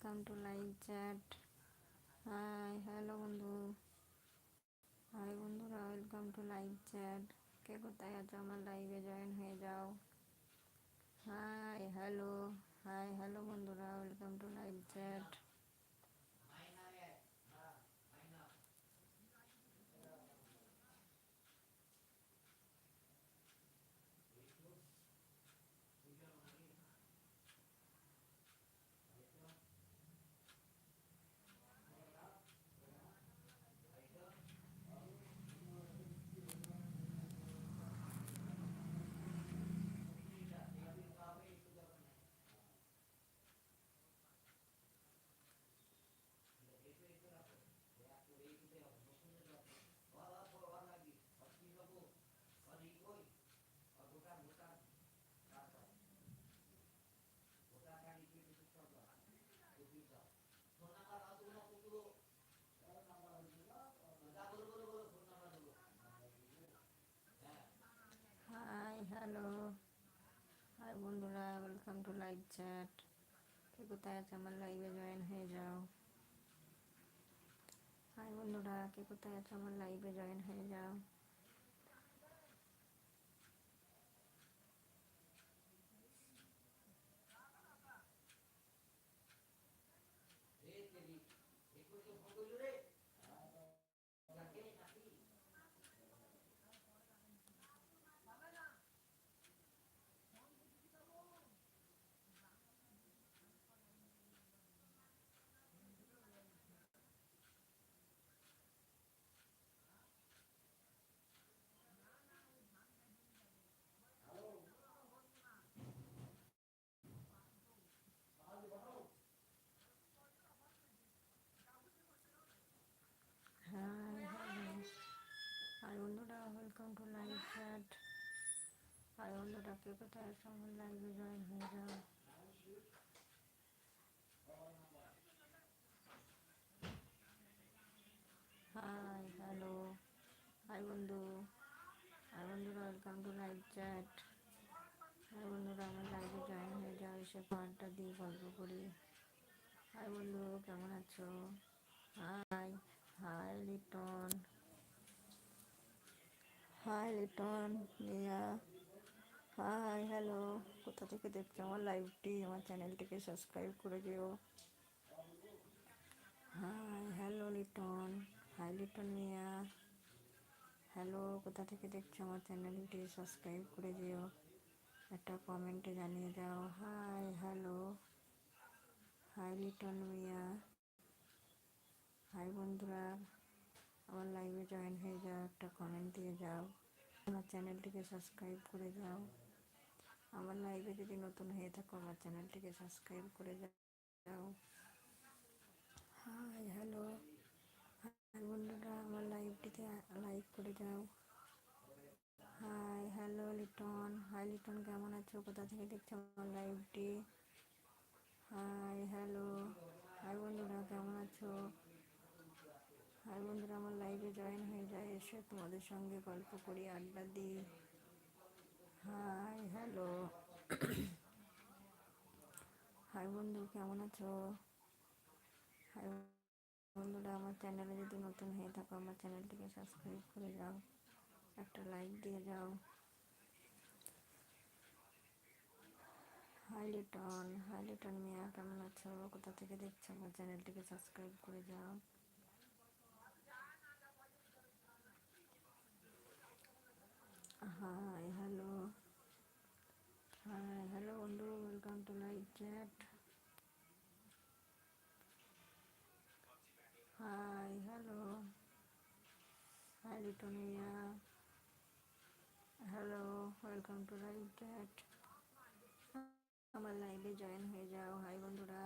To live chat hi hello বন্ধু। Hi বন্ধুরা welcome to live chat কে কোথায় আছো? আমার লাইভে জয়েন হয়ে যাও। হাই হ্যালো হাই হ্যালো বন্ধুরা welcome to live chat hi hello hi বন্ধুরা ওয়েলকাম টু লাইভ চ্যাট কে কোথায় আছে আমার লাইভে জয়েন হয়ে যাও হাই বন্ধুরা কে কোথায় আছে আমার লাইভে জয়েন হয়ে যাও হাই হ্যালো হাই বন্ধুরা welcome to live chat hi বন্ধুরা কে কোথায় আমার লাইভে জয়েন হয়ে যাও হাই হ্যালো হাই বন্ধু হাই বন্ধুরা welcome to live chat hi বন্ধুরা আমার লাইভে জয়েন হয়ে যাও, এসে পাঁচটা দিয়ে গল্প করি। হাই বন্ধু কেমন আছো hi hi Liton. Hi Liton নিয়া হাই হ্যালো কোথা থেকে দেখছ আমার লাইভটি আমার চ্যানেলটিকে সাবস্ক্রাইব করে দিও। Hi hello Liton hi Liton Mia hello কোথা থেকে দেখছ আমার চ্যানেলটি সাবস্ক্রাইব করে দিও। একটা কমেন্টে জানিয়ে দাও। Hi hello hi Liton Mia hi বন্ধুরা। আমার লাইভে জয়েন হয়ে যাও, একটা কমেন্ট দিয়ে যাও। আমার চ্যানেলটিকে সাবস্ক্রাইব করে যাও। আমার লাইভে যদি নতুন হয়ে থাকো, আমার চ্যানেলটিকে সাবস্ক্রাইব করে যাও। হাই হ্যালো হাই বন্ধুরা, আমার লাইভটিতে লাইক করে যাও। Hi hello Liton. Hi Liton, কেমন আছো? কোথা থেকে দেখছ আমার লাইভটি হাই হ্যালো হাই বন্ধুরা, কেমন আছো? হাই বন্ধুরা, আমার লাইভে জয়েন হয়ে যায়, এসে তোমাদের সঙ্গে গল্প করি, আড্ডা দিই। হাই হ্যালো হাই বন্ধু, কেমন আছো? হাই বন্ধুরা, আমার চ্যানেলে যদি নতুন হয়ে থাকো, আমার চ্যানেলটিকে সাবস্ক্রাইব করে যাও, একটা লাইক দিয়ে যাও। হাই লিটন হাই লিটন মিয়া, কেমন আছো? কোথা থেকে দেখছ? আমার চ্যানেলটিকে সাবস্ক্রাইব করে যাও হাই হ্যালো হাই হ্যালো বন্ধু welcome to live chat hi hello hi hello welcome to live chat আমার লাইভে জয়েন হয়ে যাও। হাই বন্ধুরা।